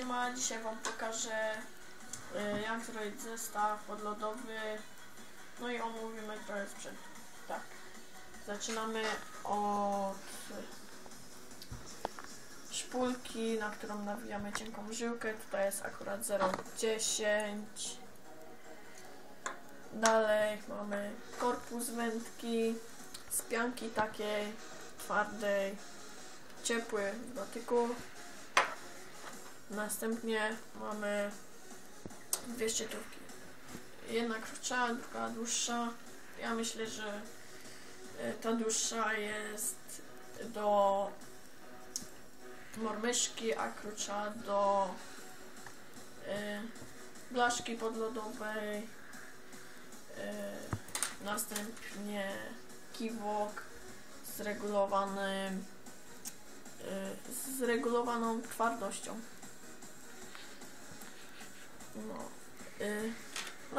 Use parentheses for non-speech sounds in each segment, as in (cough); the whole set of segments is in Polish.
Siema, dzisiaj wam pokażę y, zrobić zestaw odlodowy no i omówimy trochę sprzęt. Tak. Zaczynamy od szpulki, na którą nawijamy cienką żyłkę. Tutaj jest akurat 0,10 Dalej mamy korpus wędki z pianki takiej twardej, ciepły w dotyku. Następnie mamy dwie szczytówki. Jedna krótsza, druga dłuższa. Ja myślę, że y, ta dłuższa jest do mormyszki, a krótsza do y, blaszki podlodowej. Y, następnie kiwok z regulowanym z regulowaną twardością.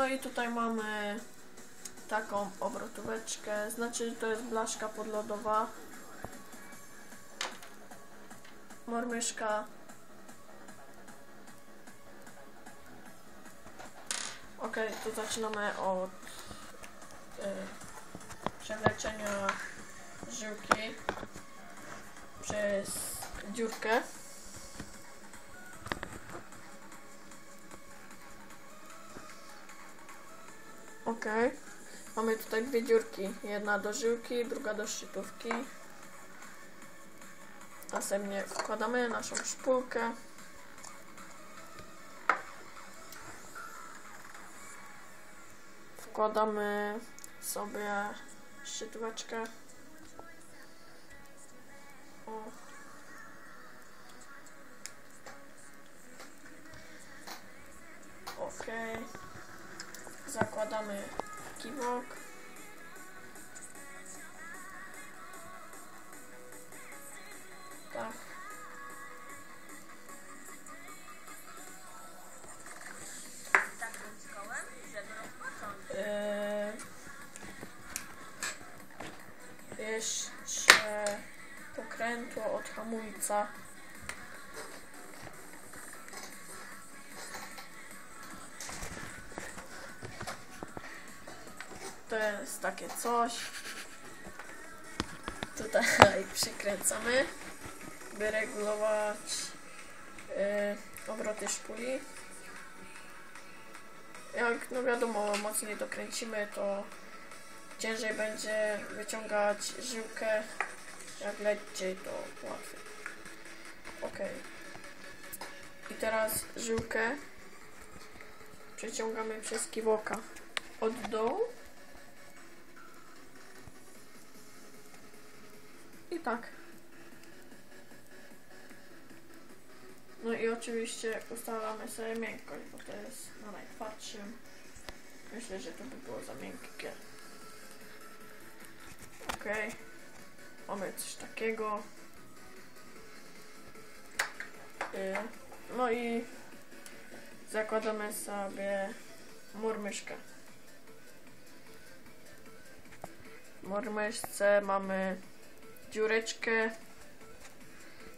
No i tutaj mamy taką obrotóweczkę, znaczy to jest blaszka podlodowa, mormyszka. Ok, tu zaczynamy od y, przewleczenia żyłki przez dziurkę. Ok. Mamy tutaj dwie dziurki. Jedna do żyłki, druga do szczytówki. Następnie wkładamy naszą szpulkę. Wkładamy sobie szczytóweczkę. O. Okej. Zakładamy kiwok. Tak. Yy, jeszcze pokrętło od hamulca. To jest takie coś. Tutaj (laughs) przykręcamy, by regulować yy, obroty szpuli. Jak no wiadomo, mocniej dokręcimy, to ciężej będzie wyciągać żyłkę. Jak leciej, to łatwiej. Ok. I teraz żyłkę przeciągamy przez kiwoka od dołu. I tak. No i oczywiście ustalamy sobie miękkość, bo to jest na najtwardszym. Myślę, że to by było za miękkie. Ok. Mamy coś takiego. Y, No i zakładamy sobie murmyszkę. W murmyszce mamy dziureczkę,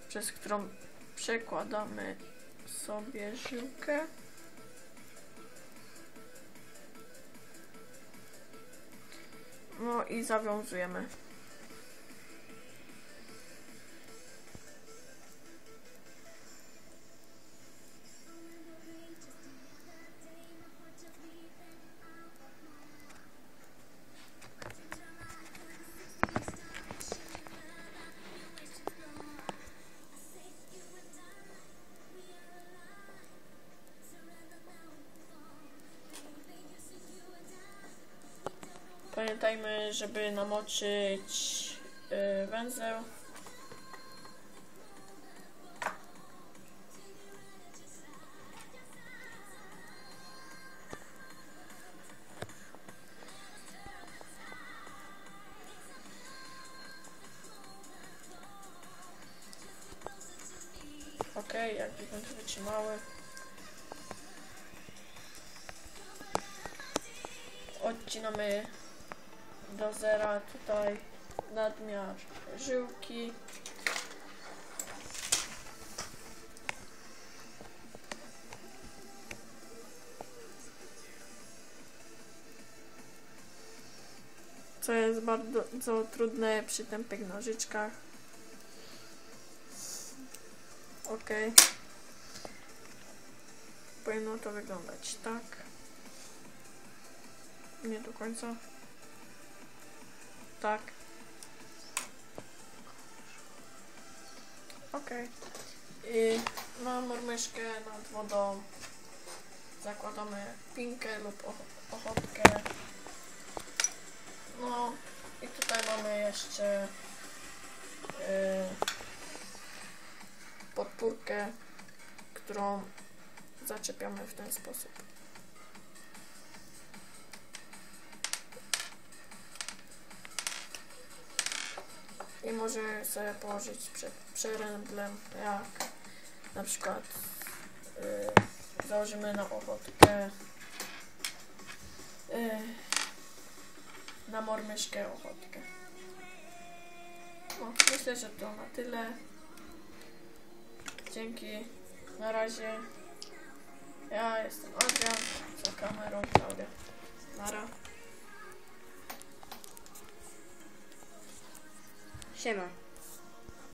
przez którą przekładamy sobie żyłkę. No i zawiązujemy. Pamiętajmy, żeby namoczyć yy, węzeł. Ok, jakby będzie wytrzymały. Odcinamy do zera, tutaj nadmiar żyłki. Co jest bardzo trudne przy tępych nożyczkach. Ok. Powinno to wyglądać tak. Nie do końca. Tak. Ok. I na mrmyszkę nad wodą zakładamy pinkę lub och- ochotkę. No i tutaj mamy jeszcze yy, podpórkę, którą zaczepiamy w ten sposób. I możemy sobie położyć przed przeręblem, jak na przykład yy, założymy na ochotkę yy, na mormyszkę ochotkę. No, myślę, że to na tyle. Dzięki. Na razie. Ja jestem Adrian, za kamerą Klaudia. Nara. Siema.